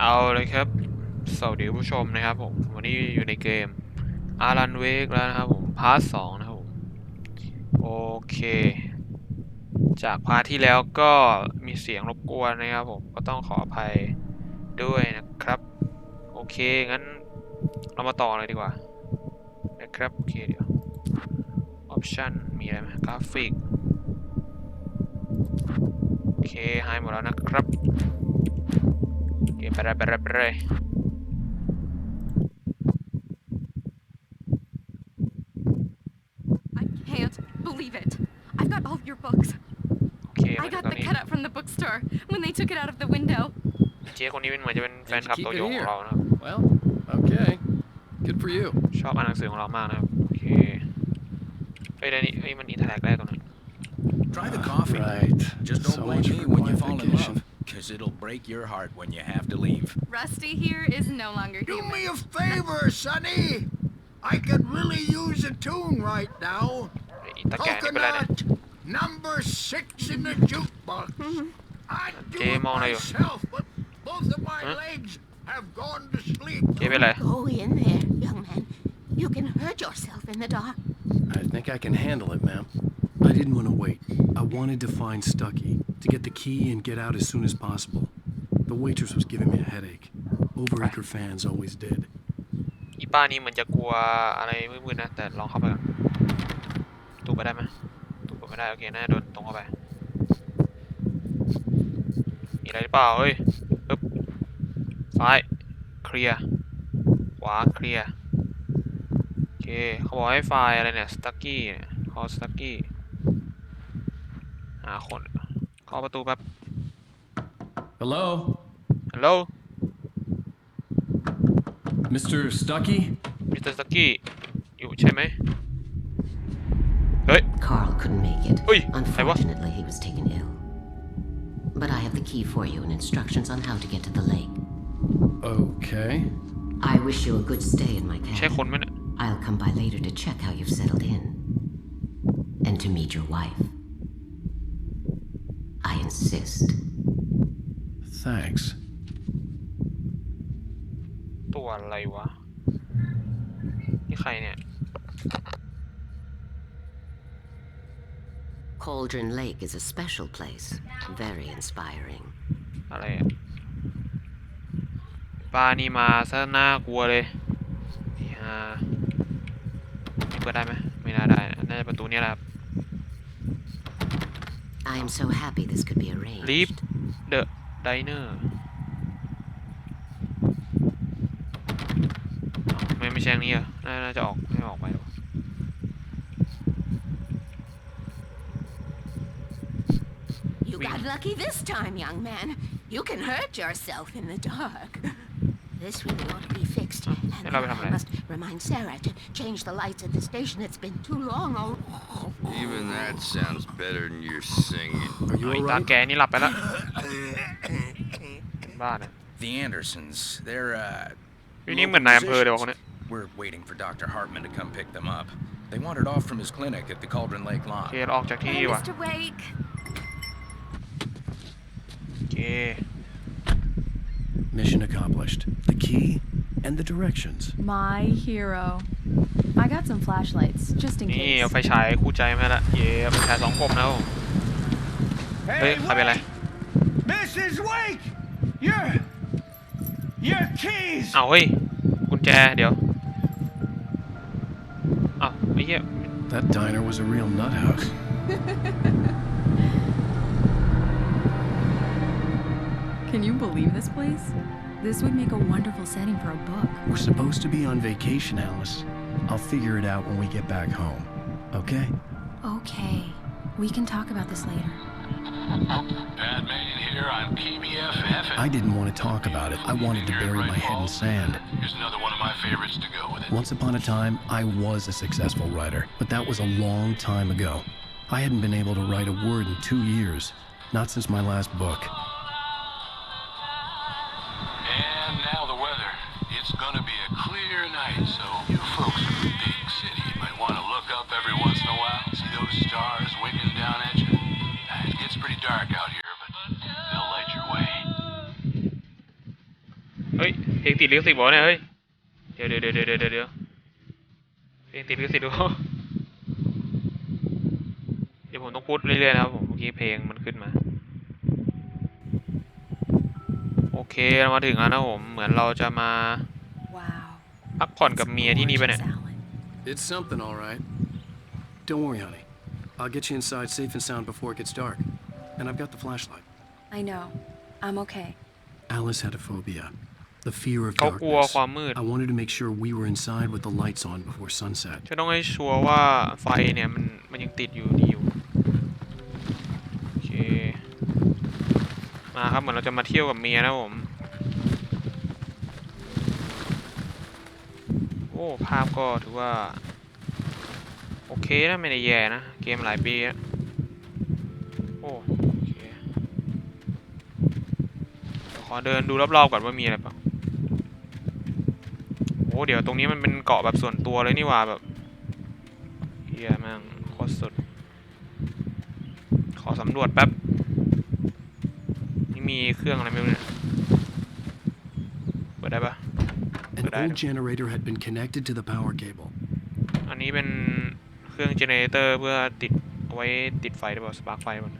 เอาเลยครับ สวัสดีผู้ชมนะครับผม วันนี้อยู่ในเกมอารันเวกแล้วนะครับผม พาร์ทสองนะครับผม โอเค จากพาร์ทที่แล้วก็มีเสียงรบกวนนะครับผม ก็ต้องขออภัยด้วยนะครับ โอเค งั้นเรามาต่อเลยดีกว่า นะครับ โอเค เดี๋ยว ออปชันมีอะไรไหมกราฟิก โอเคหายหมดแล้วนะครับ โอเคไปเลยไปเลยไปเลย I can't believe it. I've got all of your books. โอเคมา I ถึง got ตอน the นี้ cutout from the bookstore when they took it out of the window. เจ๊คนนี้เป็นเหมือนจะเป็นแฟนคลับ Keep ตั it วยงของ here. เรานะครับ Well, okay. Good for you. ชอบอ่านหนังสือของเรามากนะครับ โอเคเฮ้ยได้นี่เฮ้ยมันอินเทอร์แลกได้ตรงนั้น Try the coffee. Right. Just don't So blame much me for when you quiet fall in vacation. love, Cause it'll break your heart when you have to leave. Rusty here is no longer Do. Do me a favor, Sonny! I could really use a tune right now. Coconut, number six in the jukebox. I'd do it myself, but both of my legs have gone to sleep. Go in there, young man. You can hurt yourself in the dark. I think I can handle it, ma'am. I didn't want to wait. I wanted to find Stucky. To get the key and get out as soon as possible. The waitress was giving me a headache. Overacre fans always did. อีป้านี่เหมือนจะกลัวอะไรมืดๆนะ แต่ลองเข้าไปก่อนตูไปได้ไหมตูไปไม่ได้ โอเคน่าจะโดนตรงเข้าไป มีอะไรหรือเปล่าเฮ้ยปึ๊บซ้ายเคลียร์ขวาเคลียร์โอเคเขาบอกให้ไฟล์อะไรเนี่ยสตักกี้เนี่ยคอสตักกี้หาคน ข้าประตูแป๊บ Hello? ฮัลโหล Mr. Stucky? มิสเตอร์สตักกี้ อยู่ใช่ไหม เฮ้ย Carl couldn't make it. Oi, I wa- Unfortunately, he was taken ill. But I have the key for you and instructions on how to get to the lake. Okay. I wish you a good stay in my ใช่คน cabin. ไหมเนี่ย I'll come by later to check how you've settled in. And to meet your wife. I insist. Thanks. ตัวอะไรวะ นี่ใครเนี่ย Cauldron Lake is a special place. Very inspiring. อะไรอะป้านี่มาซะน่ากลัวเลยไอ้ห่านี่เปิดได้ไหมไม่น่าได้นะน่าจะประตูเนี้แหละครับ I am so happy this could be arranged. Leave the diner อ้าวไม่ไม่ใช่ทางนี้เหรอน่าน่าจะออกไม่ออกไปหรอก You We- got lucky this time, young man. You can hurt yourself in the dark. This really ought to be fixed. And Hello, then hello. I must remind Sarah to change the lights at the station. It's been too long. Oh, Even that sounds better than your singing. Are you ไอ้ all ตา right? แกนี่หลับไปแล้วบ้าเนี่ย The Andersons, they're, uh. อยู่นี่เหมือนนายอำเภอเดี๋ยวคนนี้ We're waiting for Dr. Hartman to come pick them up. They wandered off from his clinic at the Cauldron Lake โอ Lawn. เคเราออกจากที่ Hey, นี่ดีกว่า Mr. Wake. โอเค Mission accomplished. The key and the directions. My hero. I got some flashlights, just in นี่ case. เอาไฟฉายคู่ใจมาละเย่เอาไฟฉายสองคมนะครับผมเฮ้ยใครเป็นไร Mrs. Wake! Your. Your keys! เอาเฮ้ยกุญแจเดี๋ยวเอาไอ้เหี้ย That diner was a real nut house. Can you believe this place? This would make a wonderful setting for a book. We're supposed to be on vacation, Alice. I'll figure it out when we get back home. Okay? Okay. We can talk about this later. Bad man here on PBFF. I didn't want to talk about it. I wanted to bury my head in sand. Here's another one of my favorites to go with it. Once upon a time, I was a successful writer, but that was a long time ago. I hadn't been able to write a word in two years, not since my last book. ติดลิขสิทธิ์บอกเนี่ยเฮ้ยเดี๋ยวเดี๋ยวเดี๋ยวเดี๋ยวเดี๋ยวเดี๋ยวเพลงติดลิขสิทธิ์ดูเดี๋ยวผมต้องพูดเรื่อยๆนะครับผมเมื่อกี้เพลงมันขึ้นมา โอเคเรามาถึงแล้วนะครับผมเหมือนเราจะมา Wow. พักผ่อนกับเมียที่นี่ไปะเนี่ย Gorgeous, Alan. It's something, all right. Don't worry, honey. I'll get you inside safe and sound before it gets dark. And I've got the flashlight. I know. I'm okay. Alice had a phobia. The fear of เขากลัว darkness. ความมืด I wanted to make sure we were inside with the lights on before sunset. จะต้องให้ชัวร์ว่าไฟเนี่ยมันมันยังติดอยู่ดีอยู่โอเคมาครับเหมือนเราจะมาเที่ยวกับเมียนะครับผม โอ้ภาพก็ถือว่า โอเคนะไม่ได้แย่นะ เกมหลายปีแล้วโอ้โอเคเดี๋ยวขอเดินดูรอบๆก่อนว่ามีอะไร เปล่าโอ้เดี๋ยวตรงนี้มันเป็นเกาะแบบส่วนตัวเลยนี่หว่าแบบเฮียแม่งโคตรสุด ขอสำรวจแป๊บ นี่มีเครื่องอะไรไม่รู้เนี่ย เปิดได้ปะ An Good item. old generator had been connected to the power cable. อันนี้เป็นเครื่องเจเนเรเตอร์เพื่อติดเอาไว้ติดไฟได้ป่ะสปาร์กไฟมัน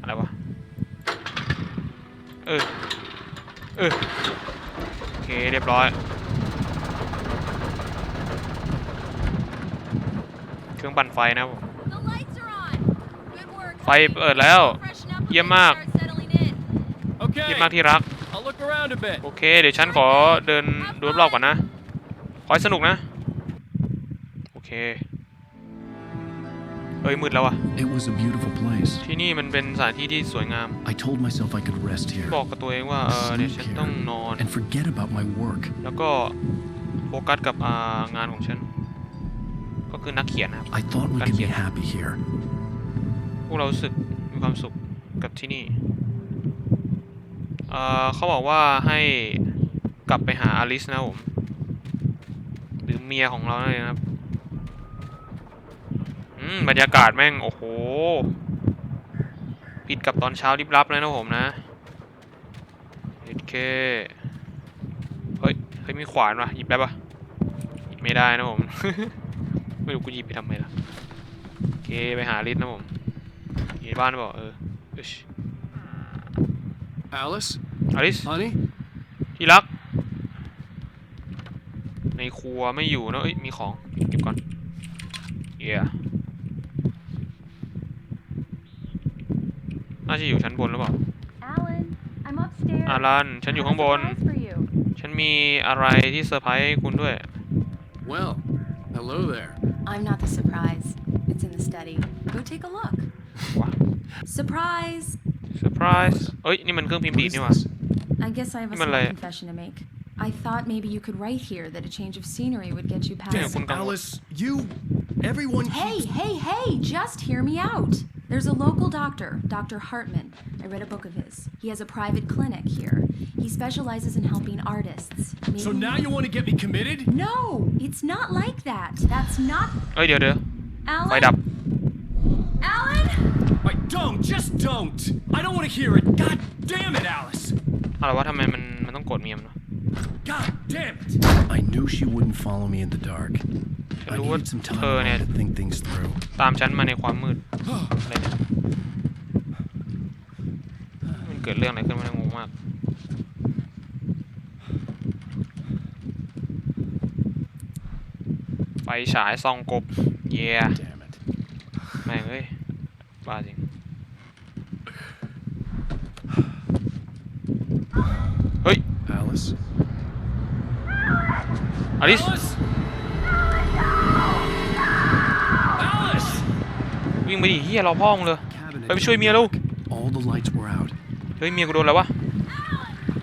อะไรวะ เออ เออ โอเค เรียบร้อย เครื่องปั่นไฟนะครับผม The lights are on. Good work. ไฟเปิดแล้ว Freshen up เยี่ยม before มาก you start settling in. เยี่ยมมากที่รัก I'll look around a bit. โอเค เดี๋ยวฉันขอเดินดูรอบๆก่อนนะ ขอให้สนุกนะ โอเคเฮ้ยมืดแล้วอะ It was a beautiful place. ที่นี่มันเป็นสถานที่ที่สวยงาม I told myself I could rest here, บอกกับตัวเองว่าเออเดี๋ยว sleep ฉันต้อง here, นอน and forget about my work. แล้วก็โฟกัสกับอ่างานของฉันก็ คือนักเขียนนะครับ I thought we Thank could be you. happy here. พวกเรารู้สึกมีความสุขกับที่นี่ เอ่อเขาบอกว่าให้กลับไปหาอลิสนะครับผม หรือเมียของเรานั่นเองนะครับ อืม บรรยากาศแม่ง โอ้โห ผิดกับตอนเช้าริบลับเลยนะผมนะโอเคเฮ้ย เฮ้ย มีขวานวะหยิบได้ปะหยิบไม่ได้นะผม ไม่รู้กูหยิบไปทำไมล่ะโอเคไปหาอลิสนะผมอยู่บ้านบอกเอออึช Alice, อลิส honey, ที่รัก ในครัวไม่อยู่นะเอ้ย มีของเก็บก่อนเย่น่าจะอยู่ชั้นบนหรือเปล่า Alan, I'm upstairs. อารันฉันอยู่ข้างบน Surprise for you. ฉันมีอะไรที่เซอร์ไพรส์ให้คุณด้วย well, hello there. I'm not the surprise. It's in the study. Go take a look. ว้า Surprise! เซอร์ไพรส์เอ้ย นี่มันเครื่องพิมพ์ What ดีด is นี่หว่า this? I guess I have a Himalaya. small confession to make. I thought maybe you could write here that a change of scenery would get you Yeah, past. kun- Alice, you, everyone Hey, keeps- hey, hey! Just hear me out. There's a local doctor, Dr. Hartman. I read a book of his. He has a private clinic here. He specializes in helping artists. So Maybe- now you want to get me committed? No, it's not like that. That's not. เอ้ย เดี๋ยวเดี๋ยว ไฟ Alan? ดับ Alan? I don't, just don't. I don't want to hear it. God damn it, Alice. อะไรวะทำไมมันมันต้องกดเมียมเนอะ God damn it. I knew she wouldn't follow me in the dark. ฉัน I รู้ว่า needed some เธ time อ alone เนี่ย to think things through. ตามฉันมาในความมืดอะไรเนี่ยมันเกิดเรื่องอะไรขึ้นมันงงมากไฟฉายส่องกบเย่ Damn it. แม่งเอ้ยบ้าจริงเฮ้ย Alice? อลิส วิ่งไปดิเฮียรอพ่อมึงเลย Cabin ไปไปช่วยเมียเร็ว All the lights were out. เฮ้ยเมียกูโดนแล้ววะ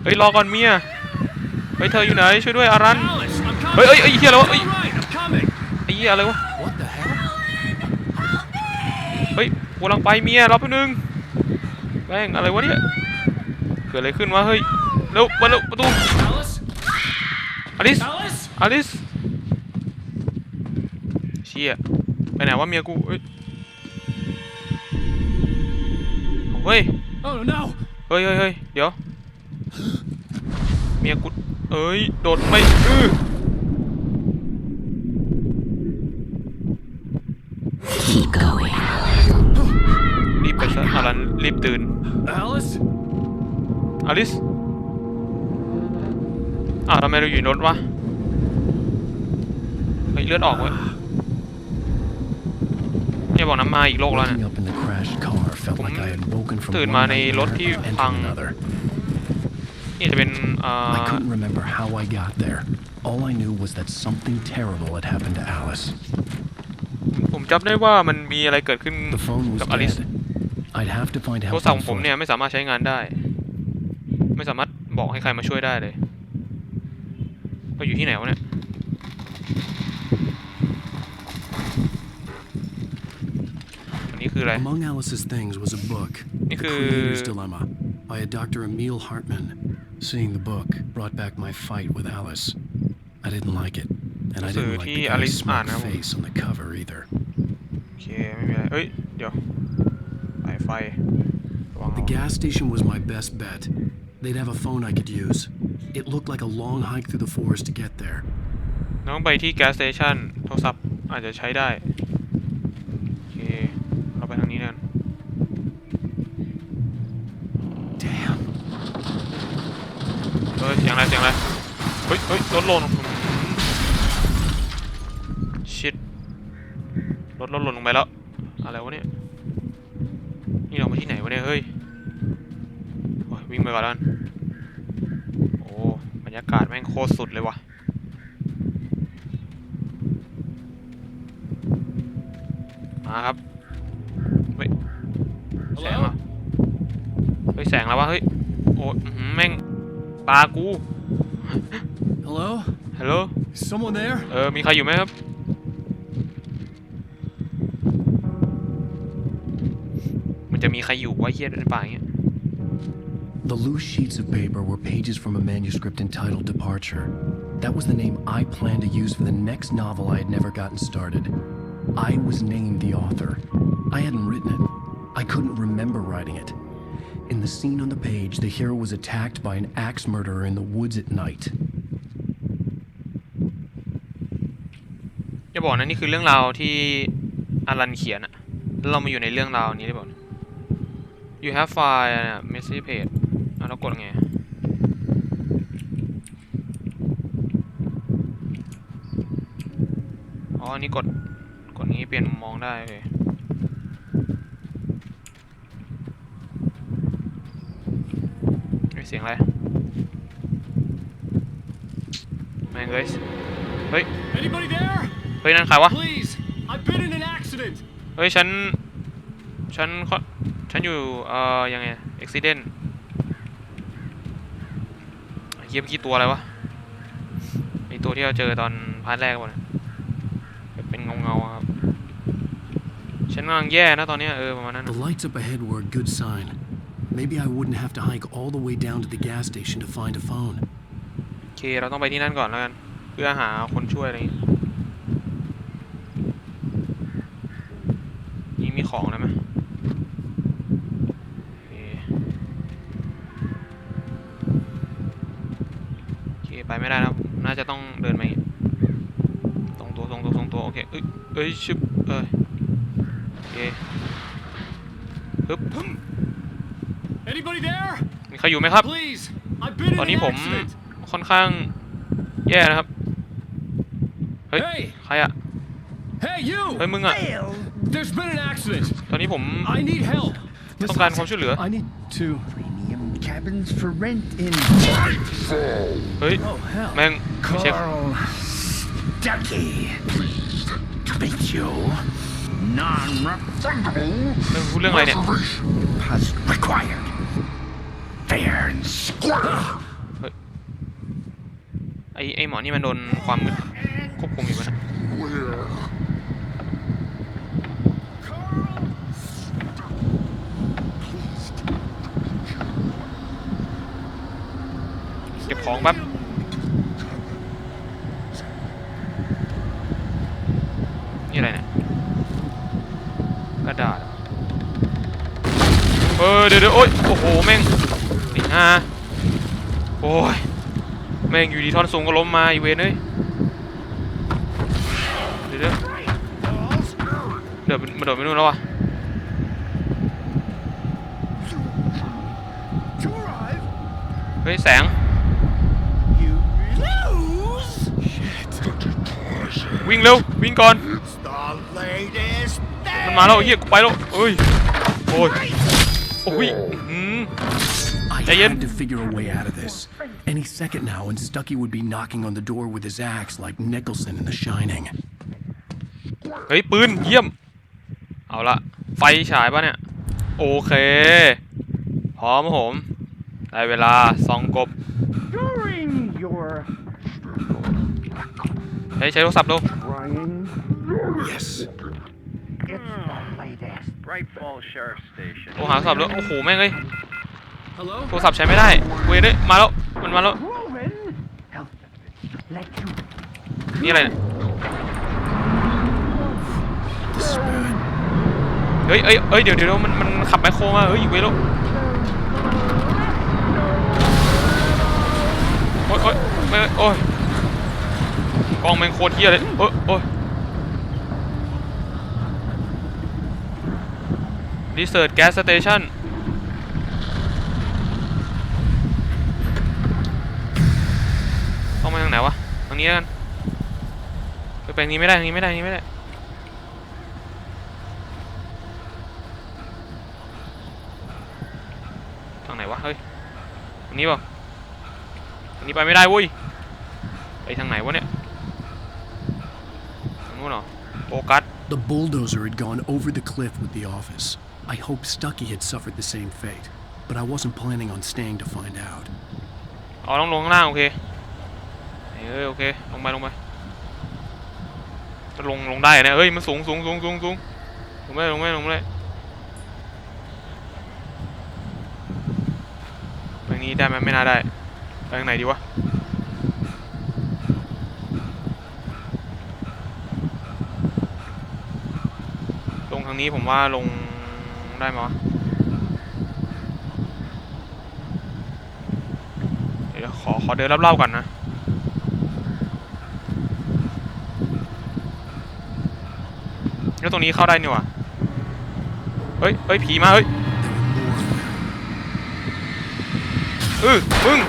เฮ้ยรอก่อนเมียเฮ้ยเธออยู่ไหนช่วยด้วยอารัน Alice, I'm coming. เฮ้ยเฮ้ยไอ้เฮียอะไรวะเฮ้ย right, I'm coming. ไอ้เฮียอะไรวะ What the hell? เฮ้ยกูกำลังไปเมียรอแป๊บนึงแม่งอะไรวะเนี่ยเกิดอะไรขึ้นวะเฮ้ยเร็วมาเร็วประตู Alice? อลิส Alice? อลิสเชี่ยไปไหนวะเมียกูเฮ้ย เอาเฮ้ย Oh no. เฮ้ยเฮ้ยเฮ้ยเดี๋ยวมีมียกุดเอ้ย โดดไม่อื้อ Keep going. รีบไปซะอารันรีบตื่น Alice? อลิส อ้าวทำไมเราอยู่ในรถวะ เฮ้ย เลือดออกเว้ยเนี่ยบอกน้ำมาอีกโลกแล้วเนี่ย Waking up in the crashed car ตื่น one มาในรถ nightmare ที่ and พัง entered another. นี่จะเป็นเอ่อ I couldn't remember how I got there. All I knew was that something terrible had happened to Alice. ผมจำได้ว่ามันมีอะไรเกิดขึ้น The phone was กับอลิส dead. I'd have to find โทร help ศัพท์ on ของผม foot. เนี่ยไม่สามารถใช้งานได้ ไม่สามารถบอกให้ใครมาช่วยได้เลย ก็อยู่ที่ไหนวะเนี่ย นนี้คืออะไร Among Alice's things was a book, นี่ The คือ Creator's Dilemma, by a Dr. Emil Hartman. Seeing the book brought back my fight with Alice. I didn't like it, and I หนังสือ didn't like ที่ the อลิ guy's สอ่าน smug นะครับผม face on the cover either. โอเค ไม่มีอะไร เอ้ย เดี๋ยวสายไฟระวัง The ระวัง gas station was my best bet. They'd have a phone I could use. It looked like a long hike through the forest to get there. น้องไปที่แก๊สสเตชันโทรศัพท์อาจจะใช้ได้ ล่นชิดรถรถหล่นลงไปแล้ว อะไรวะเนี่ย นี่เรามาที่ไหนวะเนี่ย เฮ้ยโอ้ยวิ่งไปก่อนแล้วกันโอ้บรรยากาศแม่งโคตรสุดเลยวะมาครับ เฮ้ย แสงเหรอเฮ้ย แสงแล้ววะเฮ้ย โอ้ยอื้อหือแม่งตากู Hello? ฮัลโหล Is someone there? เออ มีใครอยู่ไหมครับ มันจะมีใครอยู่วะเฮียในป่าอย่างเงี้ย The loose sheets of paper were pages from a manuscript entitled Departure. That was the name I planned to use for the next novel I had never gotten started. I was named the author. I hadn't written it. I couldn't remember writing it. In the scene on the page, the hero was attacked by an axe murderer in the woods at night. อย่าบอกนะนี่คือเรื่องราวที่อารันเขียนอะแล้วเรามาอยู่ในเรื่องราวนี้ได้บอก you have file นี่ย message page แล้วกดไงอ๋ออันนี้กด กดนี้เปลี่ยนมุมมองได้เลยเฮ้ยเสียงอะไรแม่งเลยเฮ้ย เฮ้ยนั่นใครวะ Please, I've been in an accident. เฮ้ยฉัน ฉันขอฉันอยู่เอ่อยังไงอุบิเหตุเยี่ยมกี่ตัวอะไรวะไอตัวที่เราเจอตอนพาร์ทแรกวะเนี่ยแบบเป็นเงาเงาๆอะครับ ฉันกำลังแย่นะตอนเนี้ยเออประมาณนั้น The อะ lights up ahead were a good sign. Maybe I wouldn't have to hike all the way down to the gas station to find a phone. โอเคเราต้องไปที่นั่นก่อนแล้วกัน เพื่อหาคนช่วยอะไรอย่างงี้นี่ มีของแล้วไหมโอเคโอเคไปไม่ได้แล้วน่าจะต้องเดินไปตรงตัวตรงตัวตรงตัวโอเคเอ้ยเอ้ยชึบเอ้ยโอเคฮึบ Anybody there? มีใครอยู่ไหมครับ Please, I've been in ตอน an นี้ผม accident. ค่อนข้างแย่นะครับ เฮ้ย Hey, ใครอะ hey, you! เฮ้ยมึงอะ There's been an accident. ตอนนี้ผม I need help. ต้องการความช่วยเหลือ I need to. Premium cabins for rent in เฮ้ย Oh, hell. แม่งไม่ใช่ Carl Stucky. To meet you. Non-refundable เรื่องพูดเรื่องอะไรเนี่ย deposit required. Fair and square. ไอไอหมอนี่มันโดนความมืดควบคุมอยู่มั้ยนะเก็บ ของแป๊บนี่อะไรเนี่ยกระดาษเออเดี๋ยวเดี๋ยวโอ๊ยโอ้โหแม่งไอ้ห่าโอ้ยแม่งอยู่ดีท่อนสูงก็ล้มมาอีเวนเอ้ยเดี๋ยวเดี๋ยวเดี๋ยวมันโดดไปนู่นแล้ววะเฮ้ยแสง you lose. วิ่งเร็ววิ่งก่อน It's the latest มันมาแล้วเฮียกูไปแล้วเอ้ยโอ้ยโอ้ยอืม I Hey, Ian. had to figure a way out of this. Any second now, and Stucky would be knocking on the door with his axe like Nicholson in The Shining. เฮ้ยปืนเยี่ยม เอาละไฟฉายปะเนี่ย โอเค พร้อมครับผม ได้เวลาส่องกบ ใช้ใช้โทรศัพท์ดู trying, Yes. it's the latest. Bright Falls Sheriff Station. โทรหาโทรศัพท์ดูโอ้โหแม่งเลย Hello? โทรศัพท์ใช้ไม่ได้เวยด้วยมาแล้วมันมาแล้ว Proven. Help. Let you นี่อะไรเนี่ย This is bad. เฮ้ยเอ้ยเอ้ยเดี๋ยวเดี๋ยวมันมันขับแมคโครมาเฮ้ยเวยแล้วโอ๊ยโอ๊ยไม่โอ๊ยก ล้องแม่งโคตรเฮี้ยเลยโอ๊ยโอ๊ย Research Gas Station ต้องไปทางไหนวะ ทางนี้กันไปไปทางนี้ไม่ได้ ทางนี้ไม่ได้ ทางนี้ไม่ได้ ทางไหนวะ เฮ้ย ทางนี้เปล่าทางนี้ไปไม่ได้เว้ย ไปทางไหนวะเนี่ย นู้นเหรอโฟกัส The bulldozer had gone over the cliff with the office. I hoped Stucky had suffered the same fate, but I wasn't planning on staying to find out. อ๋อต้องลงข้างล่างโอเคเอ้ยโอเคลงไปลงไปจะลงลงได้เหรอเนี่ยเฮ้ยมันสูงสูงสูงสูงสูงลงไม่ได้ลงไม่ได้ลงไม่ได้ไปนี้ได้ไหมไม่น่าได้ไปทางไหนดีวะ งนี้ผมว่าลงได้ไหมเดี๋ยวขอขอเดินรอบๆก่อนนะแล้วตรงนี้เข้าได้นี่ว่าเฮ้ยเฮ้ย ผีมาเฮ้ยเออมึง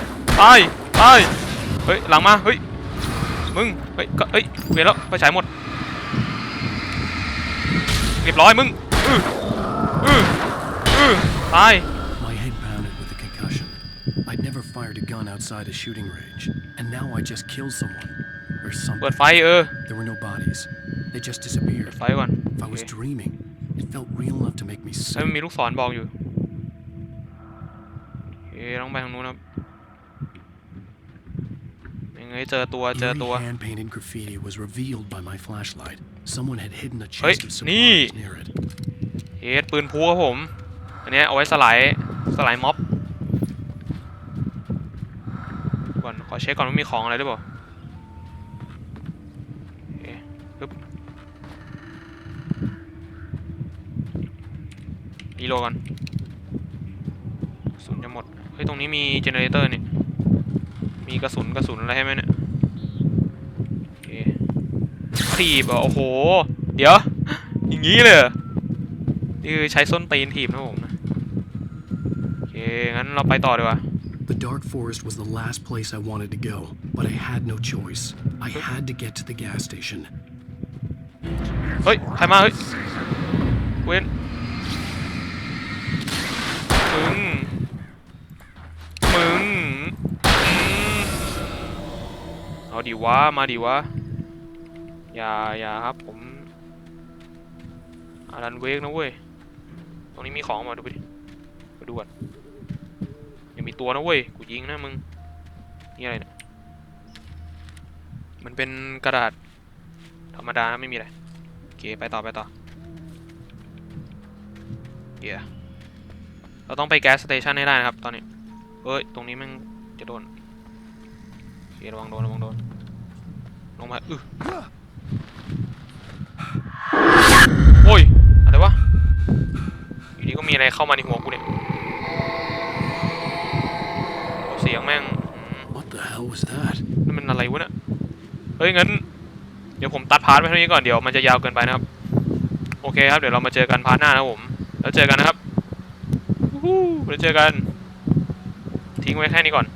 ตายตายเฮ้ย หลังมา เฮ้ย มึง เฮ้ยก็เฮ้ยเวียนแล้ว ไปฉายหมด รียบร้อยมึงอืออืออือตาย My head pounded with the concussion. I'd never fired a gun outside a shooting range, and now I just killed someone. Or เปิด something. ไฟเออ There were no bodies. They just disappeared. ไฟก่อน If I โอ was เค dreaming, it felt real enough to make me เฮ้ยมัน sick. มีลูกศรบอกอยู่เอ๊ต้องไปทางนู้นครับยังไงเจอตัวเจอตัว Eerie hand-painted graffiti was revealed by my flashlight. Someone had hidden a Hey, chest of nee. supplies near it. เฮดปืนพูครับผม อันเนี้ยเอาไว้สลายสลายม็อบก่อนขอเช็คก่อนว่ามีของอะไรด้วยเปล่าโอเคปึ๊บรีโหลดก่อนกระสุนจะหมด เฮ้ย ตรงนี้มีเจเนเรเตอร์นี่ มีกระสุนกระสุนอะไรให้ไหมเนี่ยโอเค ถีบเหรอโอ้โห เดี๋ยว อย่างนี้เลยเหรอนี่คือใช้ส้นตีนถีบนะผมนะโอเค งั้นเราไปต่อดีกว่า The dark forest was the last place I wanted to go, but I had no choice. I had to get to the gas station. เฮ้ยใครมาเฮ้ยเว้นมึงมึงอืมเอาดีวะ มาดีวะ อย่าอย่าครับผมอารันเวกนะเว้ย ตรงนี้มีของมาดูไปดิไปดูก่อนยังมีตัวนะเว้ย กูยิงนะมึง นี่อะไรเนี่ย มันเป็นกระดาษ ธรรมดานะไม่มีอะไร โอเค ไปต่อไปต่อเดี๋ยวเราต้องไปแก๊สสเตชันให้ได้นะครับ ตอนนี้ เอ้ย ตรงนี้มันจะโดนโอเคระวังโดนระวังโดนลงมาอึ โอ้ย อะไรวะ อยู่ดีก็มีอะไรเข้ามาในหัวกูเนี่ยโอ้เสียงแม่งอืม What the hell? hell was that? นั่นมันอะไรวะเนี่ย เฮ้ยงั้น เดี๋ยวผมตัดพาร์ทไปเท่านี้ก่อนเดี๋ยวมันจะยาวเกินไปนะครับ โอเคครับเดี๋ยวเรามาเจอกันพาร์ทหน้านะครับผม แล้วเจอกันนะครับวู้ฮู้เดี๋ยวเจอกัน ทิ้งไว้แค่นี้ก่อน